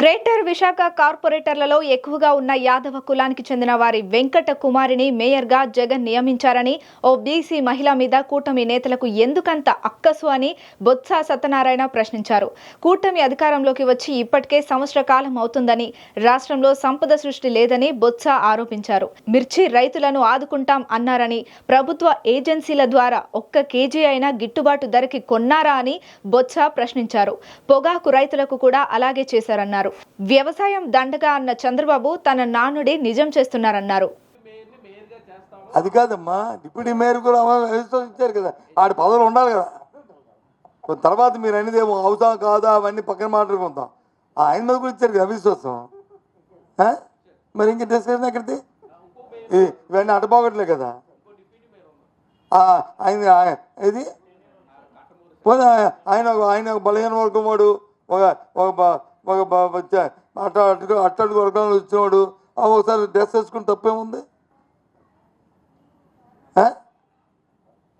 Greater Visakha కార్పొరేటర్లలో ఎక్కువగా ఉన్న యాదవ కులానికి చెందిన వారి వెంకట కుమారిని మేయర్గా జగన్ నియమించారని ఓ బీసీ మహిళ మీద కూటమి నేతలకు ఎందుకంత అక్కసు అని బొత్స సత్యనారాయణ ప్రశ్నించారు. కూటమి అధికారంలోకి వచ్చి ఇప్పటికే సంవత్సర కాలం అవుతుందని రాష్ట్రంలో సంపద సృష్టి లేదని బొత్స ఆరోపించారు. మిర్చి రైతులను ఆదుకుంటాం అన్నారని ప్రభుత్వ ఏజెన్సీల ద్వారా ఒక్క కేజీ అయినా గిట్టుబాటు ధరకి కొన్నారా అని బొత్స ప్రశ్నించారు. పొగాకు రైతులకు కూడా అలాగే చేశారన్నారు. వ్యవసాయం దండగా అన్న చంద్రబాబు తన నానుడి నిజం చేస్తున్నారన్నారు. అది కాదమ్మా డిప్యూటీ మేయర్ కూడా ఇచ్చారు కదా ఆడి పదవులు ఉండాలి కదా. తర్వాత మీరు అనేది ఏమో అవుతా కాదా అవన్నీ పక్కన మాట్లాడుకుందాం. ఆ ఆయన మీద కూడా ఇచ్చారు కదా అవిశ్వాసం. మరి ఇంక డిస్కషన్ ఎక్కడిది? ఇది ఇవన్నీ అటపోగట్లే కదా. ఆయన ఇది పోనీ ఆయన- ఆయన ఒక- ఆయన ఒక బలహీన వర్గం వాడు ఒక ఒక బ- అట్ట అట్ట అట్టడుగు వర్గంలో వచ్చినవాడు ఒకసారి డ్రెస్ వేసుకుని తప్పేముంది?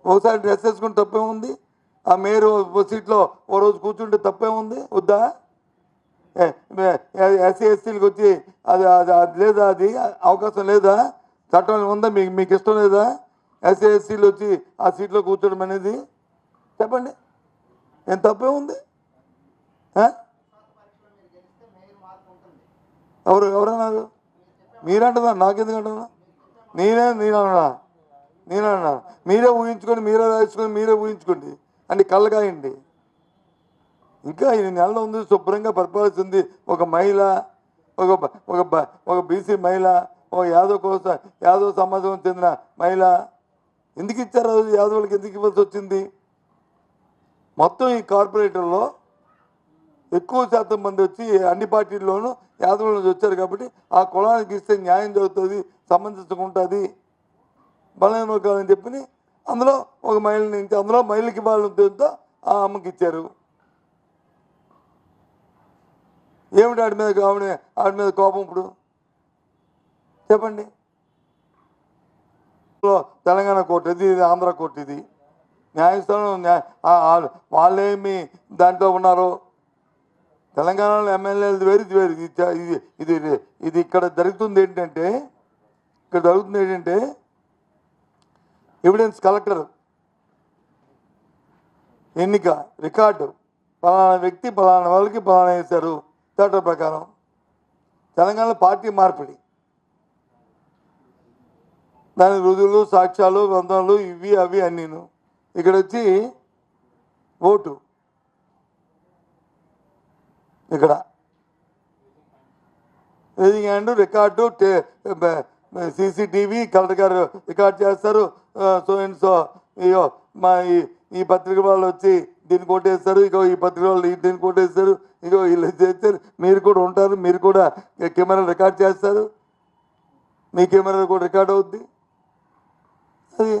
ఒకసారి డ్రెస్ వేసుకుని తప్పేముంది? ఆ మేరు సీట్లో ఓ రోజు కూర్చుంటే తప్పేముంది? వద్దా? ఎస్సీ ఎస్సీలకు వచ్చి అది అది అది లేదా అది? అవకాశం లేదా? చట్టం ఉందా? మీకు మీకు ఇష్టం లేదా? ఎస్సీ ఎస్సీలు వచ్చి ఆ సీట్లో కూర్చోడం అనేది? చెప్పండి. ఏం తప్పే ఉంది ఆ? ఎవరు ఎవరన్నారు మీరంటున్నా నాకెందుకు అంటున్నా నేనే నేనన్నా నేనన్నా. మీరే ఊహించుకొని మీరే రాయించుకొని మీరే ఊహించుకోండి. అంటే కళ్ళగాయండి ఇంకా ఈ నెలలో ఉంది శుభ్రంగా పరిపాలిస్తుంది ఒక మహిళ ఒక ఒక ఒక బీసీ మహిళ ఒక యాదవ్ కోసం యాదవ్ సమాజం చెందిన మహిళ. ఎందుకు ఇచ్చారు అది యాదవులకి? ఎందుకు ఇవ్వాల్సి వచ్చింది? మొత్తం ఈ కార్పొరేటర్లో ఎక్కువ శాతం మంది వచ్చి అన్ని పార్టీల్లోనూ యాదవుల నుంచి వచ్చారు కాబట్టి ఆ కులానికి ఇస్తే న్యాయం జరుగుతుంది సంబంధించుకుంటుంది ఉంటుంది బలమైన వర్గాలని చెప్పి అందులో ఒక మహిళ నుంచి అందులో మహిళకి వాళ్ళ ఉద్దేశంతో ఆ అమ్మకి ఇచ్చారు. ఏమిటి ఆడి మీద ఆవిడ ఆడి మీద కోపం ఇప్పుడు? చెప్పండి. తెలంగాణ కోర్టు ఇది ఇది ఆంధ్ర కోర్టు ఇది. న్యాయస్థానం న్యాయ వాళ్ళేమి దాంట్లో ఉన్నారో? తెలంగాణలో ఎమ్మెల్యేలు వేరు ఇది వేరు. ఇది ఇది ఇది ఇక్కడ జరుగుతుంది ఏంటంటే ఇక్కడ జరుగుతుంది ఏంటంటే ఎవిడెన్స్ కలెక్టర్ ఎన్నిక రికార్డు పలానా వ్యక్తి పలానా వాళ్ళకి పలానా వేశారు చట్టం ప్రకారం. తెలంగాణలో పార్టీ మార్పిడి. దాని రుజువులు సాక్ష్యాలు బంధాలు ఇవి అవి అన్నీను. ఇక్కడ వచ్చి ఓటు. ఇక్కడ. Reading and record CCTV collector గారు రికార్డ్ చేస్తారు. సో అండ్ సో ఇగో మా ఈ ఈ పత్రిక వాళ్ళు వచ్చి దీన్ని కొట్టేస్తారు. ఇక ఈ పత్రిక వాళ్ళు దీన్ని కొట్టేస్తారు. ఇగో వీళ్ళు చేస్తారు. మీరు కూడా ఉంటారు. మీరు కూడా కెమెరా రికార్డ్ చేస్తారు. మీ కెమెరా కూడా రికార్డ్ అవుద్ది. అది